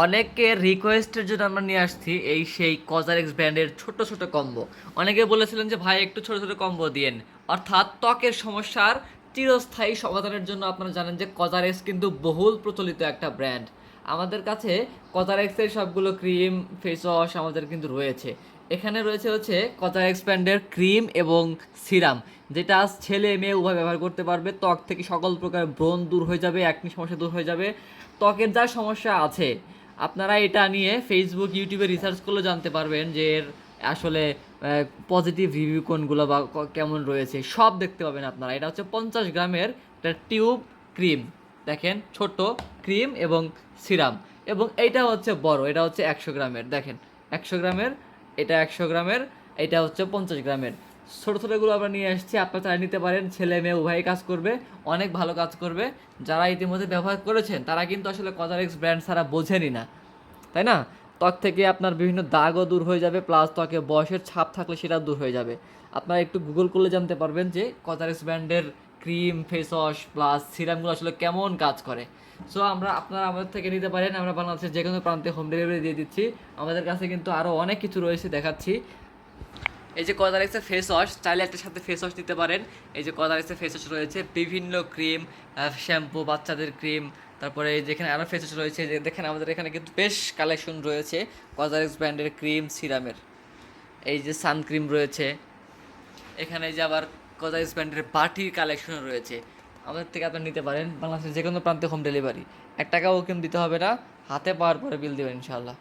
অনেকের রিকোয়েস্টের জন্য আমরা নিয়ে আসছি এই সেই কজারেক্স ব্র্যান্ডের ছোট ছোট কম্বো অনেকে বলেছিলেন যে, ভাই, একটু ছোট ছোট কম্বো দিয়েন। অর্থাৎ ত্বকের সমস্যার চিরস্থায়ী সমাধানের জন্য আপনারা জানেন যে কজারেক্স কিন্তু বহুল প্রচলিত একটা ব্র্যান্ড আমাদের কাছে কজারেক্সের সবগুলো ক্রিম ফেস ওয়াশ আমাদের কিন্তু রয়েছে। এখানে রয়েছে হচ্ছে কজারেক্স ব্র্যান্ডের ক্রিম এবং সিরাম যেটা ছেলে মেয়ে উভয় ব্যবহার করতে পারবে। ত্বক থেকে সকল প্রকার ব্রণ দূর হয়ে যাবে একনি সমস্যা দূর হয়ে যাবে। ত্বকের যা সমস্যা আছে আপনারা এটা নিয়ে ফেসবুক ইউটিউবে রিসার্চ করলে জানতে পারবেন যে এর আসলে পজিটিভ রিভিউ কোনগুলো বা কেমন রয়েছে। সব দেখতে পাবেন আপনারা। এটা হচ্ছে পঞ্চাশ গ্রামের একটা টিউব ক্রিম দেখেন ছোট ক্রিম এবং সিরাম। এবং এইটা হচ্ছে বড়, এটা হচ্ছে একশো গ্রামের। দেখেন, একশো গ্রামের, এটা একশো গ্রামের, এটা হচ্ছে পঞ্চাশ গ্রামের। ছোটো ছোটোগুলো আমরা নিয়ে এসেছি আপনারা চাই নিতে পারেন, ছেলে মেয়ে উভয়ই কাজ করবে, অনেক ভালো কাজ করবে। যারা ইতিমধ্যে ব্যবহার করেছেন, তারা কিন্তু আসলে কজারেক্স ব্র্যান্ড ছাড়া বোঝেনি না। তাই না? ত্বক থেকে আপনার বিভিন্ন দাগও দূর হয়ে যাবে প্লাস ত্বকে বয়সের ছাপ থাকলে সেটা দূর হয়ে যাবে। আপনারা একটু গুগল করলে জানতে পারবেন যে কজারেক্স ব্র্যান্ডের ক্রিম ফেস ওয়াশ প্লাস সিরামগুলো আসলে কেমন কাজ করে। সো আমরা, আপনারা আমাদের থেকে নিতে পারেন, আমরা বাংলাদেশের যে কোনো প্রান্তে হোম ডেলিভারি দিয়ে দিচ্ছি। আমাদের কাছে কিন্তু আরও অনেক কিছু রয়েছে দেখাচ্ছি। এই যে কদারেক্সের ফেস ওয়াশ চাইলে একটা সাথে ফেস ওয়াশ নিতে পারেন। এই যে কদারেক্সের ফেস ওয়াশ রয়েছে, বিভিন্ন ক্রিম শ্যাম্পু বাচ্চাদের ক্রিম তারপরে এই যেখানে আরও ফেস ওয়াশ রয়েছে যে দেখেন আমাদের এখানে কিন্তু বেশ কালেকশন রয়েছে কদারেক্স ব্র্যান্ডের ক্রিম সিরামের এই যে সান ক্রিম রয়েছে। এখানে যে আবার কদারেক্স ব্র্যান্ডের পার্টির কালেকশন রয়েছে। আমাদের থেকে আপনারা নিতে পারেন বাংলাদেশের যে কোনো প্রান্তে হোম ডেলিভারি এক টাকাও কিন্তু দিতে হবে না, হাতে পাওয়ার পরে বিল দেবেন ইনশাআল্লাহ।